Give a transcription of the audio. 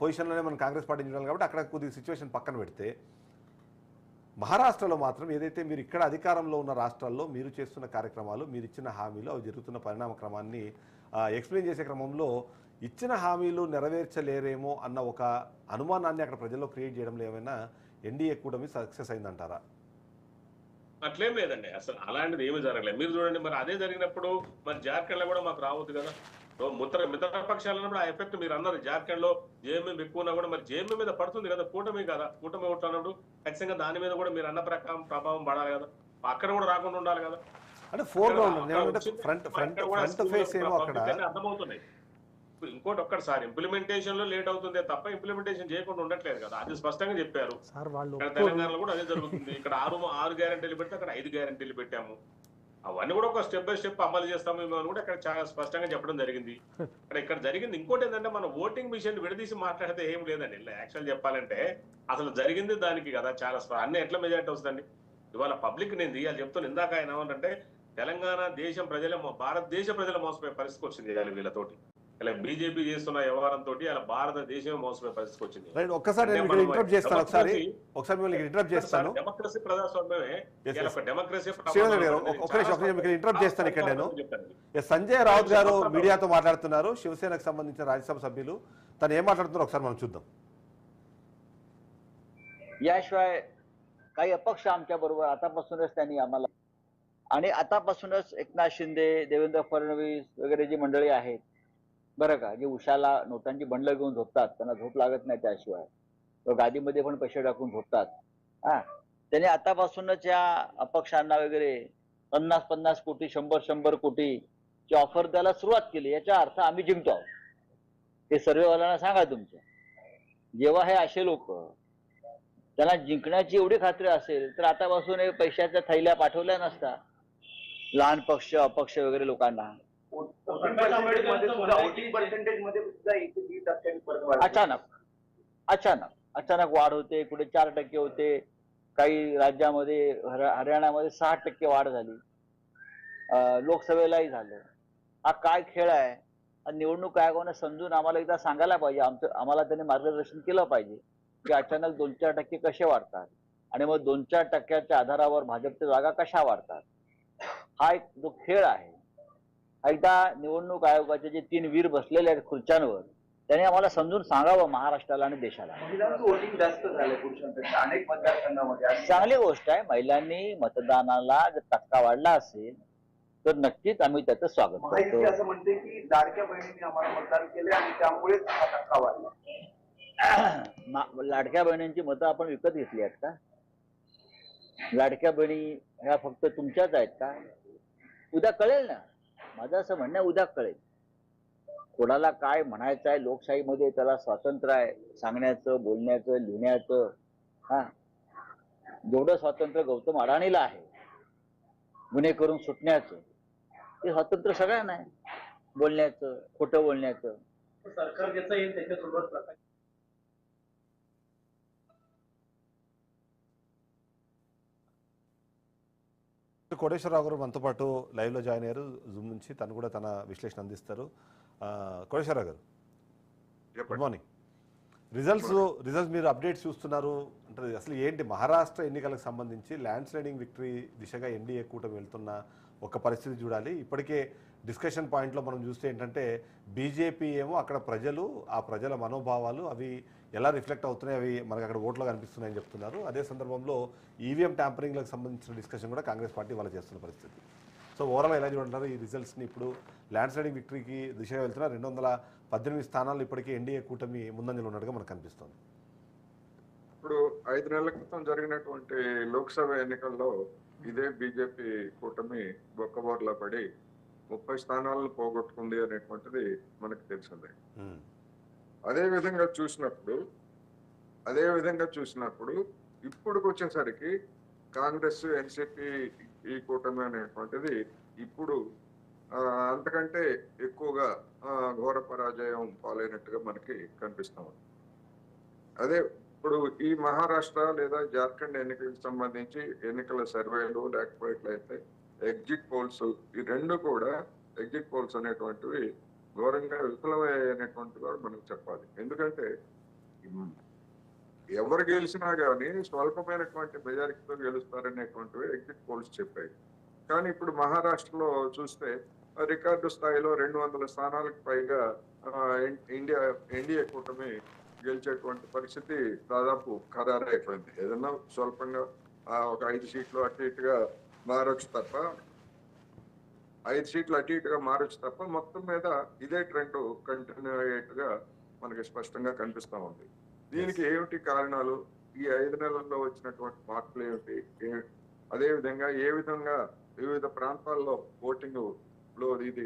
పొజిషన్లోనే మనం కాంగ్రెస్ పార్టీ చూడాలి కాబట్టి అక్కడ కొద్దిగా సిచ్యువేషన్ పక్కన పెడితే మహారాష్ట్రలో మాత్రం ఏదైతే మీరు ఇక్కడ అధికారంలో ఉన్న రాష్ట్రాల్లో మీరు చేస్తున్న కార్యక్రమాలు మీరు ఇచ్చిన హామీలు అవి జరుగుతున్న పరిణామ క్రమాన్ని ఎక్స్ప్లెయిన్ చేసే క్రమంలో ఇచ్చిన హామీలు నెరవేర్చలేరేమో అన్న ఒక అనుమానాన్ని అక్కడ ప్రజల్లో క్రియేట్ చేయడంలో ఏమైనా ఎన్డీఏ కూటమి సక్సెస్ అయిందంటారా? అట్లేం లేదండి. అసలు అలాంటిది ఏమీ జరగలేదు. మీరు చూడండి మరి అదే జరిగినప్పుడు మరి జార్ఖండ్లో కూడా మాకు రావద్దు కదా. మిత్ర మిత్ర పక్షాలు అన్నప్పుడు ఆ ఎఫెక్ట్ మీరు అన్నారు. జార్ఖండ్లో జేఎంఎం ఎక్కువ ఉన్నా కూడా మరి జేఎంఎం మీద పడుతుంది కదా కూటమి కదా కూటమి ఉంటున్నప్పుడు ఖచ్చితంగా దాని మీద కూడా మీరు అన్న ప్రకారం ప్రభావం పడాలి కదా. అక్కడ కూడా రాకుండా ఉండాలి కదా. అంటే ఫోర్ ఫ్రంట్ ఫేస్ ఏమో అక్కడ. అర్థమవుతున్నాయి. ఇంకోటి ఒక్కటిసారి ఇంప్లిమెంటేషన్లో లేట్ అవుతుందే తప్ప ఇంప్లిమెంటేషన్ చేయకుండా ఉండట్లేదు కదా. అది స్పష్టంగా చెప్పారు. తెలంగాణలో కూడా అదే జరుగుతుంది. ఇక్కడ ఆరు ఆరు గ్యారెంటీలు పెడితే అక్కడ ఐదు గ్యారెంటీలు పెట్టాము. అవన్నీ కూడా ఒక స్టెప్ బై స్టెప్ అమలు చేస్తాము మేము అని కూడా ఇక్కడ చాలా స్పష్టంగా చెప్పడం జరిగింది. ఇక్కడ ఇక్కడ జరిగింది ఇంకోటి ఏంటంటే మనం ఓటింగ్ మిషన్ విడదీసి మాట్లాడితే ఏం లేదండి. యాక్చువల్ చెప్పాలంటే అసలు జరిగింది దానికి కదా చాలా అన్ని ఎట్లా మెజార్టీ వస్తుందండి? ఇవాళ పబ్లిక్ నేను తీయాలి చెప్తాను ఇందాక ఆయన ఏమంటే తెలంగాణ దేశం ప్రజలే భారతదేశ ప్రజల మోసపోయే పరిస్థితి వచ్చింది వీళ్ళతోటి. ఇలా బీజేపీ చేస్తున్న వ్యవహారంతో అలా భారతదేశం మోసపోయే పరిస్థితి వచ్చింది రైట్ ఒక్కసారి నేను అంటే ఇక్కడ మనం ఇంటరప్ట్ చేస్తాను ఒకసారి democracy- ఒకసారి మిమ్మల్ని ఇంటరప్ట్ చేస్తాను డెమోక్రసీ ప్రజాస్వామ్యమే Yes, ఇలా yes. ఒక డెమోక్రసీ శ్రీనివాస్ గారు, ఒక- ఒక నిమిషం, ఒక నిమిషం, ఇక్కడ interrupt చేస్తాను ఇక్కడ నేను. ఎస్, సంజయ్ రావుత్ గారు మీడియాతో మాట్లాడుతున్నారు శివసేనకు సంబంధించిన రాజ్యసభ సభ్యులు తను ఏం మాట్లాడుతున్నారో ఒకసారి మనం చూద్దాం याशिवाय काही अपक्ष आमच्या बरोबर आतापासूनच त्यांनी आम्हाला आणि आतापासूनच एकनाथ शिंदे देवेंद्र फडणवीस वगैरे जी मंडळी आहेत बरं का जे उशाला नोटांची बंडलं घेऊन झोपतात त्यांना झोप लागत नाही त्याशिवाय. गादीमध्ये पण पैसे टाकून झोपतात. हा त्यांनी आतापासूनच या अपक्षांना वगैरे पन्नास पन्नास कोटी शंभर शंभर कोटी ची ऑफर द्यायला सुरुवात केली. याचा अर्थ आम्ही जिंकतो आहोत. हे सर्वेवाल्यांना सांगा तुमच्या जेव्हा हे असे लोक त्यांना जिंकण्याची एवढी खात्री असेल तर आतापासून हे पैशाच्या थैल्या पाठवल्या नसता. लहान पक्ष अपक्ष वगैरे लोकांना. अचानक अचानक अचानक वाढ होते कुठे चार टक्के होते काही राज्यामध्ये हर- हरियाणामध्ये सहा टक्के वाढ झाली. लोकसभेलाही झालं. हा काय खेळ आहे? निवडणूक आयोगाने समजून आम्हाला एकदा सांगायला पाहिजे. आमचं आम्हाला त्यांनी मार्गदर्शन केलं पाहिजे की अचानक दोन चार टक्के कसे वाढतात आणि मग दोन चार टक्क्याच्या आधारावर भाजपच्या जागा कशा वाढतात. हा एक जो खेळ आहे एकदा निवडणूक आयोगाचे जे तीन वीर बसलेले आहेत खुर्च्यांवर त्यांनी आम्हाला समजून सांगावं महाराष्ट्राला आणि देशाला. चांगली गोष्ट आहे महिलांनी मतदानाला जर टक्का वाढला असेल तर नक्कीच आम्ही त्याचं स्वागत करतो. असं म्हणते की लाडक्या बहिणींनी आम्हाला मतदान केले आणि त्यामुळेच हा टक्का वाढला. लाडक्या बहिणींची मतं आपण विकत घेतली आहेत का? लाडक्या बहिणी ह्या फक्त तुमच्याच आहेत का? उद्या कळेल ना. माझं असं म्हणणं उद्या कळेल कोणाला काय म्हणायचं आहे लोकशाहीमध्ये त्याला स्वातंत्र्य आहे सांगण्याचं बोलण्याचं लिहिण्याचं हा. जेवढं स्वातंत्र्य गौतम अडाणीला आहे गुन्हे करून सुटण्याचं ते स्वातंत्र्य सगळ्यांना आहे. बोलण्याचं खोटं बोलण्याचं. सरकार येईल त्याच्यासोबत కోటేశ్వరరావు గారు మనతో పాటు లైవ్లో జాయిన్ అయ్యారు. జూమ్ నుంచి తను కూడా తన విశ్లేషణ అందిస్తారు. Koteswara Rao garu good morning. Results results మీరు అప్డేట్స్ చూస్తున్నారు. అంటే అసలు ఏంటి మహారాష్ట్ర ఎన్నికలకు సంబంధించి ల్యాండ్ స్లైడింగ్ విక్టరీ దిశగా ఎన్డీఏ కూటమి వెళ్తున్న ఒక పరిస్థితి చూడాలి. ఇప్పటికే డిస్కషన్ పాయింట్లో మనం చూస్తే ఏంటంటే బీజేపీ ఏమో అక్కడ ప్రజలు ఆ ప్రజల మనోభావాలు అవి ఎలా రిఫ్లెక్ట్ అవుతున్నాయి అవి మనకు అక్కడ ఓట్లో కనిపిస్తున్నాయని చెప్తున్నారు. అదే సందర్భంలో ఈవీఎం ట్యాంపరింగ్లకు సంబంధించిన డిస్కషన్ కూడా కాంగ్రెస్ పార్టీ వాళ్ళు చేస్తున్న పరిస్థితి. సో ఓవరాల్ ఎలా చూడంటారు ఈ రిజల్ట్స్ని ఇప్పుడు ల్యాండ్ స్లైడింగ్ విక్టరీకి దిశగా వెళ్తున్న రెండు వందల పద్దెనిమిది స్థానాలు ఇప్పటికీ ఎన్డీఏ కూటమి ముందంజలో ఉన్నట్టుగా మనకు కనిపిస్తుంది. ఇప్పుడు ఐదు నెలల క్రితం జరిగినటువంటి లోక్సభ ఎన్నికల్లో ఇదే బీజేపీ కూటమి బొక్కబోర్లా పడి ముప్పై స్థానాలను పోగొట్టుకుంది అనేటువంటిది మనకు తెలిసిందే. అదే విధంగా చూసినప్పుడు అదే విధంగా చూసినప్పుడు ఇప్పుడు వచ్చేసరికి కాంగ్రెస్ ఎన్సిపి ఈ కూటమి అనేటువంటిది ఇప్పుడు అంతకంటే ఎక్కువగా ఘోర పరాజయం పాలైనట్టుగా మనకి కనిపిస్తా ఉంది అదే ఇప్పుడు ఈ మహారాష్ట్ర లేదా జార్ఖండ్ ఎన్నికలకు సంబంధించి ఎన్నికల సర్వేలు లేకపోయినట్లయితే ఎగ్జిట్ పోల్స్ ఈ రెండు కూడా ఎగ్జిట్ పోల్స్ అనేటువంటివి ఘోరంగా విఫలమయ్యేటువంటి కూడా మనం చెప్పాలి. ఎందుకంటే ఎవరు గెలిచినా కానీ స్వల్పమైనటువంటి మెజారిటీతో గెలుస్తారనేటువంటివి ఎగ్జిట్ పోల్స్ చెప్పాయి. కానీ ఇప్పుడు మహారాష్ట్రలో చూస్తే రికార్డు స్థాయిలో రెండు వందల స్థానాలకు పైగా ఇండియా ఎన్డీఏ కూటమి గెలిచేటువంటి పరిస్థితి దాదాపు ఖరారైపోయింది. ఏదన్నా స్వల్పంగా ఆ, ఒక ఐదు సీట్లు అటు ఇటుగా మారొచ్చు తప్ప ఐదు సీట్లు అటు ఇటుగా మారొచ్చు తప్ప మొత్తం మీద ఇదే ట్రెండ్ కంటిన్యూ అయ్యేట్టుగా మనకి స్పష్టంగా కనిపిస్తా ఉంది. దీనికి ఏమిటి కారణాలు? ఈ ఐదు నెలల్లో వచ్చినటువంటి మార్పులు ఏమిటి? ఏ- అదే విధంగా ఏ విధంగా వివిధ ప్రాంతాల్లో ఓటింగ్లో ఇది